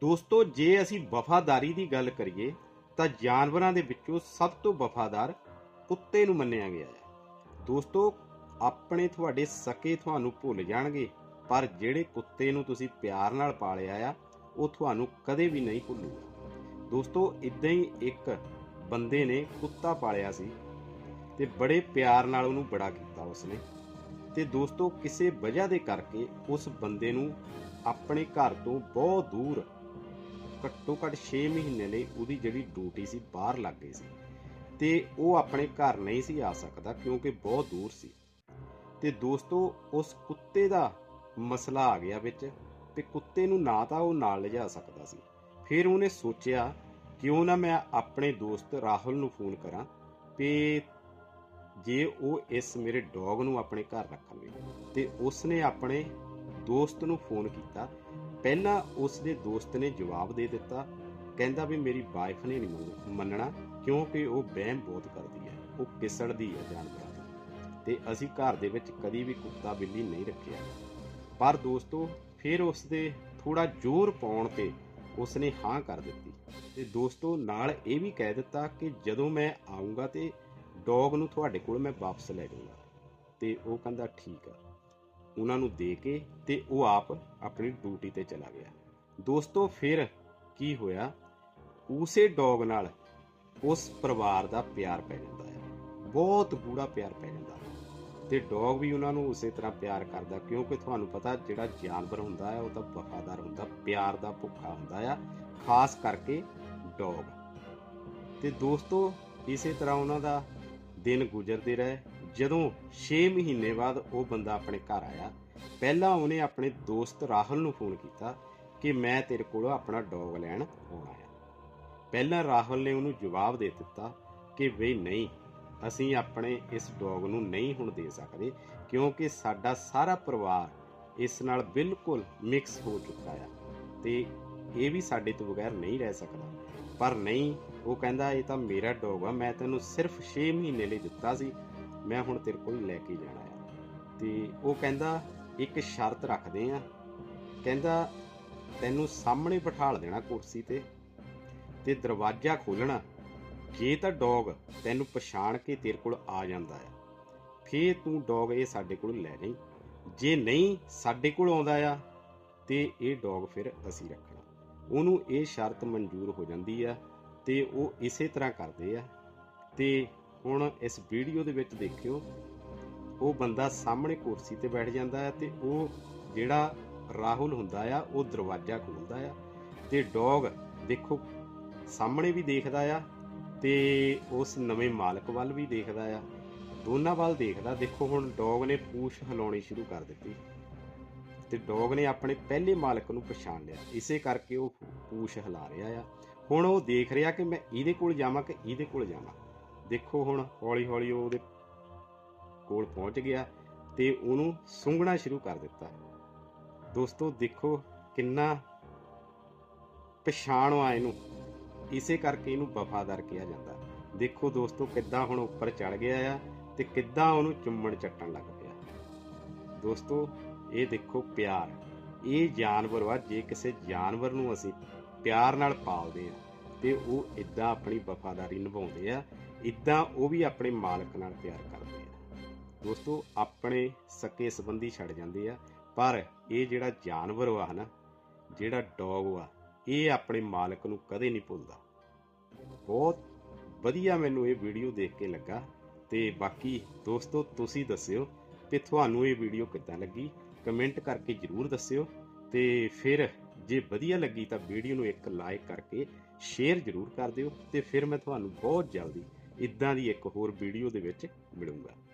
ਦੋਸਤੋ, ਜੇ ਅਸੀਂ ਵਫਾਦਾਰੀ ਦੀ ਗੱਲ ਕਰੀਏ, ਤਾਂ ਜਾਨਵਰਾਂ ਦੇ ਵਿੱਚੋਂ ਸਭ ਤੋਂ ਵਫਾਦਾਰ ਕੁੱਤੇ ਨੂੰ ਮੰਨਿਆ ਗਿਆ ਹੈ। ਦੋਸਤੋ, ਆਪਣੇ ਤੁਹਾਡੇ ਸਕੇ ਤੁਹਾਨੂੰ ਭੁੱਲ ਜਾਣਗੇ, ਪਰ ਜਿਹੜੇ ਕੁੱਤੇ ਨੂੰ ਤੁਸੀਂ ਪਿਆਰ ਨਾਲ ਪਾਲਿਆ ਆ, ਉਹ ਤੁਹਾਨੂੰ ਕਦੇ ਵੀ ਨਹੀਂ ਭੁੱਲੂਗਾ। ਦੋਸਤੋ ਇਦਾਂ ਹੀ ਇੱਕ ਬੰਦੇ ਨੇ ਕੁੱਤਾ ਪਾਲਿਆ ਸੀ ਤੇ ਬੜੇ ਪਿਆਰ ਨਾਲ ਉਹਨੂੰ ਬੜਾ ਕੀਤਾ ਉਸਨੇ। ਤੇ ਦੋਸਤੋ, ਕਿਸੇ ਵਜ੍ਹਾ ਦੇ ਕਰਕੇ ਉਸ ਬੰਦੇ ਨੂੰ ਆਪਣੇ ਘਰ ਤੋਂ ਬਹੁਤ ਦੂਰ ਘੱਟੋ ਘੱਟ 6 ਮਹੀਨੇ ਲਈ ਉਹਦੀ ਜਿਹੜੀ ਡਿਊਟੀ ਸੀ, ਬਾਹਰ ਲੱਗ ਗਈ ਸੀ। ਤੇ ਉਹ ਆਪਣੇ ਘਰ ਨਹੀਂ ਸੀ ਆ ਸਕਦਾ ਕਿਉਂਕਿ ਬਹੁਤ ਦੂਰ ਸੀ। ਤੇ ਦੋਸਤੋ, ਉਸ ਕੁੱਤੇ ਦਾ ਮਸਲਾ ਆ ਗਿਆ ਵਿੱਚ ਤੇ ਕੁੱਤੇ ਨੂੰ ਨਾ ਤਾਂ ਉਹ ਨਾਲ ਲਿਜਾ ਸਕਦਾ ਸੀ। ਫਿਰ ਉਹਨੇ ਸੋਚਿਆ, ਕਿਉਂ ਨਾ ਮੈਂ ਆਪਣੇ ਦੋਸਤ ਰਾਹੁਲ ਨੂੰ ਫੋਨ ਕਰਾਂ ਤੇ ਜੇ ਉਹ ਇਸ ਮੇਰੇ ਡੌਗ ਨੂੰ ਆਪਣੇ ਘਰ ਰੱਖਣਗੇ। ਤੇ ਉਸਨੇ ਆਪਣੇ ਦੋਸਤ ਨੂੰ ਫੋਨ ਕੀਤਾ ਪਹਿਲਾਂ ਉਸ ਦੇ ਦੋਸਤ ਨੇ ਜਵਾਬ ਦੇ ਦਿੱਤਾ, ਕਹਿੰਦਾ ਵੀ ਮੇਰੀ ਵਾਈਫ ਨੇ ਨਹੀਂ ਮੰਨ- ਮੰਨਣਾ, ਕਿਉਂਕਿ ਉਹ ਵਹਿਮ ਬਹੁਤ ਕਰਦੀ ਹੈ, ਉਹ ਕਿਸੜਦੀ ਹੈ ਜਾਨਵਰਾਂ ਤੋਂ ਤੇ ਅਸੀਂ ਘਰ ਦੇ ਵਿੱਚ ਕਦੀ ਵੀ ਕੁੱਤਾ ਬਿੱਲੀ ਨਹੀਂ ਰੱਖਿਆ। ਪਰ ਦੋਸਤੋ, ਫਿਰ ਉਸ ਦੇ ਥੋੜਾ ਜ਼ੋਰ ਪਾਉਣ ਤੇ ਉਸ ਨੇ ਹਾਂ ਕਰ ਦਿੱਤੀ। ਤੇ ਦੋਸਤੋ, ਨਾਲ ਇਹ ਵੀ ਕਹਿ ਦਿੱਤਾ ਕਿ ਜਦੋਂ ਮੈਂ ਆਉਂਗਾ ਤੇ ਡੌਗ ਨੂੰ ਤੁਹਾਡੇ ਕੋਲ ਮੈਂ ਵਾਪਸ ਲੈ ਜਾਊਂਗਾ। ਤੇ ਉਹ ਕਹਿੰਦਾ, ਠੀਕ ਆ। ਉਹਨਾਂ ਨੂੰ ਦੇ ਕੇ ਤੇ ਉਹ ਆਪ ਆਪਣੀ ਡਿਊਟੀ ਤੇ ਚਲਾ ਗਿਆ। ਦੋਸਤੋ, ਫਿਰ ਕੀ ਹੋਇਆ? ਉਸੇ ਡੌਗ ਨਾਲ ਉਸ ਪਰਿਵਾਰ ਦਾ ਪਿਆਰ ਪੈ ਜਾਂਦਾ ਹੈ। ਬਹੁਤ ਗੂੜਾ ਪਿਆਰ ਪੈ ਜਾਂਦਾ ਹੈ। ਤੇ ਡੌਗ ਵੀ ਉਹਨਾਂ ਨੂੰ ਉਸੇ ਤਰ੍ਹਾਂ ਪਿਆਰ ਕਰਦਾ, ਕਿਉਂਕਿ ਤੁਹਾਨੂੰ ਪਤਾ ਜਿਹੜਾ ਜਾਨਵਰ ਹੁੰਦਾ ਹੈ, ਉਹ ਤਾਂ ਵਫਾਦਾਰ ਹੁੰਦਾ, ਪਿਆਰ ਦਾ ਭੁੱਖਾ ਹੁੰਦਾ ਆ, ਖਾਸ ਕਰਕੇ ਡੌਗ। ਤੇ ਦੋਸਤੋ, ਇਸੇ ਤਰ੍ਹਾਂ ਉਹਨਾਂ ਦਾ ਦਿਨ ਗੁਜ਼ਰਦੇ ਰਹੇ। ਜਦੋਂ 6 ਮਹੀਨੇ ਬਾਅਦ ਉਹ ਬੰਦਾ ਆਪਣੇ ਘਰ ਆਇਆ, ਪਹਿਲਾਂ ਉਹਨੇ ਆਪਣੇ ਦੋਸਤ ਰਾਹੁਲ ਨੂੰ ਫੋਨ ਕੀਤਾ ਕਿ ਮੈਂ ਤੇਰੇ ਕੋਲੋਂ ਆਪਣਾ ਡੌਗ ਲੈਣ ਆਉਣਾ ਆ। ਪਹਿਲਾਂ ਰਾਹੁਲ ਨੇ ਉਹਨੂੰ ਜਵਾਬ ਦੇ ਦਿੱਤਾ ਕਿ ਬਈ ਨਹੀਂ, ਅਸੀਂ ਆਪਣੇ ਇਸ ਡੌਗ ਨੂੰ ਨਹੀਂ ਹੁਣ ਦੇ ਸਕਦੇ ਕਿਉਂਕਿ ਸਾਡਾ ਸਾਰਾ ਪਰਿਵਾਰ ਇਸ ਨਾਲ ਬਿਲਕੁਲ ਮਿਕਸ ਹੋ ਚੁੱਕਾ ਆ ਤੇ ਇਹ ਵੀ ਸਾਡੇ ਤੋਂ ਬਗੈਰ ਨਹੀਂ ਰਹਿ ਸਕਦਾ। ਪਰ ਨਹੀਂ, ਉਹ ਕਹਿੰਦਾ, ਇਹ ਤਾਂ ਮੇਰਾ ਡੌਗ ਆ, ਮੈਂ ਤੈਨੂੰ ਸਿਰਫ 6 ਮਹੀਨੇ ਲਈ ਦਿੱਤਾ ਸੀ ਮੈਂ ਹੁਣ ਤੇਰੇ ਕੋਲ ਲੈ ਕੇ ਜਾਣਾ ਆ। ਤੇ ਉਹ ਕਹਿੰਦਾ, ਇੱਕ ਸ਼ਰਤ ਰੱਖਦੇ ਆ। ਕਹਿੰਦਾ, ਤੈਨੂੰ ਸਾਹਮਣੇ ਬਿਠਾਲ ਦੇਣਾ ਕੁਰਸੀ ਤੇ ਤੇ ਦਰਵਾਜ਼ਾ ਖੋਲਣਾ ਜੇ ਤਾਂ ਡੌਗ ਤੈਨੂੰ ਪਛਾਣ ਕੇ ਤੇਰੇ ਕੋਲ ਆ ਜਾਂਦਾ ਹੈ ਫੇਰ ਤੂੰ ਡੌਗ ਇਹ ਸਾਡੇ ਕੋਲ ਲੈ ਜਾਈਂ। ਜੇ ਨਹੀਂ, ਸਾਡੇ ਕੋਲ ਆਉਂਦਾ ਆ, ਤੇ ਇਹ ਡੌਗ ਫਿਰ ਅਸੀਂ ਰੱਖਣਾ। ਉਹਨੂੰ ਇਹ ਸ਼ਰਤ ਮਨਜ਼ੂਰ ਹੋ ਜਾਂਦੀ ਆ ਤੇ ਉਹ ਇਸੇ ਤਰ੍ਹਾਂ ਕਰਦੇ ਆ। ਤੇ ਹੁਣ ਇਸ ਵੀਡੀਓ ਦੇ ਵਿੱਚ ਦੇਖਿਓ, ਉਹ ਬੰਦਾ ਸਾਹਮਣੇ ਕੁਰਸੀ ਤੇ ਬੈਠ ਜਾਂਦਾ ਹੈ ਤੇ ਉਹ ਜਿਹੜਾ ਰਾਹੁਲ ਹੁੰਦਾ ਆ, ਉਹ ਦਰਵਾਜ਼ਾ ਖੋਲਦਾ ਆ ਤੇ ਡੌਗ ਦੇਖੋ ਸਾਹਮਣੇ ਵੀ ਦੇਖਦਾ ਆ ਤੇ ਉਸ ਨਵੇਂ ਮਾਲਕ ਵੱਲ ਵੀ ਦੇਖਦਾ ਆ। ਦੋਨਾਂ ਵੱਲ ਦੇਖਦਾ, ਦੇਖੋ ਹੁਣ ਡੌਗ ਨੇ ਪੂਛ ਹਿਲਾਉਣੀ ਸ਼ੁਰੂ ਕਰ ਦਿੱਤੀ ਤੇ ਡੌਗ ਨੇ ਆਪਣੇ ਪਹਿਲੇ ਮਾਲਕ ਨੂੰ ਪਛਾਣ ਲਿਆ। ਇਸੇ ਕਰਕੇ ਉਹ ਪੂਛ ਹਿਲਾ ਰਿਹਾ ਆ। ਹੁਣ ਉਹ ਦੇਖ ਰਿਹਾ ਕਿ ਮੈਂ ਇਹਦੇ ਕੋਲ ਜਾਵਾਂ ਕਿ ਇਹਦੇ ਕੋਲ ਜਾਵਾਂ। ਦੇਖੋ ਹੁਣ ਹੌਲੀ ਹੌਲੀ ਉਹ ਉਹਦੇ ਕੋਲ ਪਹੁੰਚ ਗਿਆ ਤੇ ਉਹਨੂੰ ਸੁੰਘਣਾ ਸ਼ੁਰੂ ਕਰ ਦਿੱਤਾ। ਦੋਸਤੋ, ਦੇਖੋ ਕਿੰਨਾ ਪਛਾਣ ਆ ਇਹਨੂੰ। ਇਸੇ ਕਰਕੇ ਇਹਨੂੰ ਵਫਾਦਾਰ ਕਿਹਾ ਜਾਂਦਾ। ਦੇਖੋ ਦੋਸਤੋ, ਕਿੱਦਾਂ ਹੁਣ ਉੱਪਰ ਚੜ ਗਿਆ ਆ ਤੇ ਕਿੱਦਾਂ ਉਹਨੂੰ ਚੁੰਮਣ ਚੱਟਣ ਲੱਗ ਪਿਆ। ਦੋਸਤੋ, ਇਹ ਦੇਖੋ ਪਿਆਰ। ਇਹ ਜਾਨਵਰ ਵਾ, ਜੇ ਕਿਸੇ ਜਾਨਵਰ ਨੂੰ ਅਸੀਂ ਪਿਆਰ ਨਾਲ ਪਾਲਦੇ ਆ ਤੇ ਉਹ ਇਦਾਂ ਆਪਣੀ ਵਫਾਦਾਰੀ ਨਿਭਾਉਂਦੇ ਆ ਇਦਾਂ ਉਹ ਵੀ ਆਪਣੇ ਮਾਲਕ ਨਾਲ ਪਿਆਰ ਕਰਦੇ ਆ। ਦੋਸਤੋ, ਆਪਣੇ ਸਕੇ ਸੰਬੰਧੀ ਛੱਡ ਜਾਂਦੇ ਆ, ਪਰ ਇਹ ਜਿਹੜਾ ਜਾਨਵਰ ਵਾ ਨਾ ਜਿਹੜਾ ਡੌਗ ਵਾ, ਇਹ ਆਪਣੇ ਮਾਲਕ ਨੂੰ ਕਦੇ ਨਹੀਂ ਭੁੱਲਦਾ। ਬਹੁਤ ਵਧੀਆ ਮੈਨੂੰ ਇਹ ਵੀਡੀਓ ਦੇਖ ਕੇ ਲੱਗਾ ਤੇ ਬਾਕੀ ਦੋਸਤੋ, ਤੁਸੀਂ ਦੱਸਿਓ ਕਿ ਤੁਹਾਨੂੰ ਇਹ ਵੀਡੀਓ ਕਿੱਦਾਂ ਲੱਗੀ? ਕਮੈਂਟ ਕਰਕੇ ਜਰੂਰ ਦੱਸਿਓ ਤੇ ਫਿਰ ਜੇ ਵਧੀਆ ਲੱਗੀ ਤਾਂ ਵੀਡੀਓ ਨੂੰ ਇੱਕ ਲਾਈਕ ਕਰਕੇ ਸ਼ੇਅਰ ਜਰੂਰ ਕਰ ਦਿਓ ਤੇ ਫਿਰ ਮੈਂ ਤੁਹਾਨੂੰ ਬਹੁਤ ਜਲਦੀ ਇਦਾਂ ਦੀ ਇੱਕ ਹੋਰ ਵੀਡੀਓ ਦੇ ਵਿੱਚ ਮਿਲੂੰਗਾ।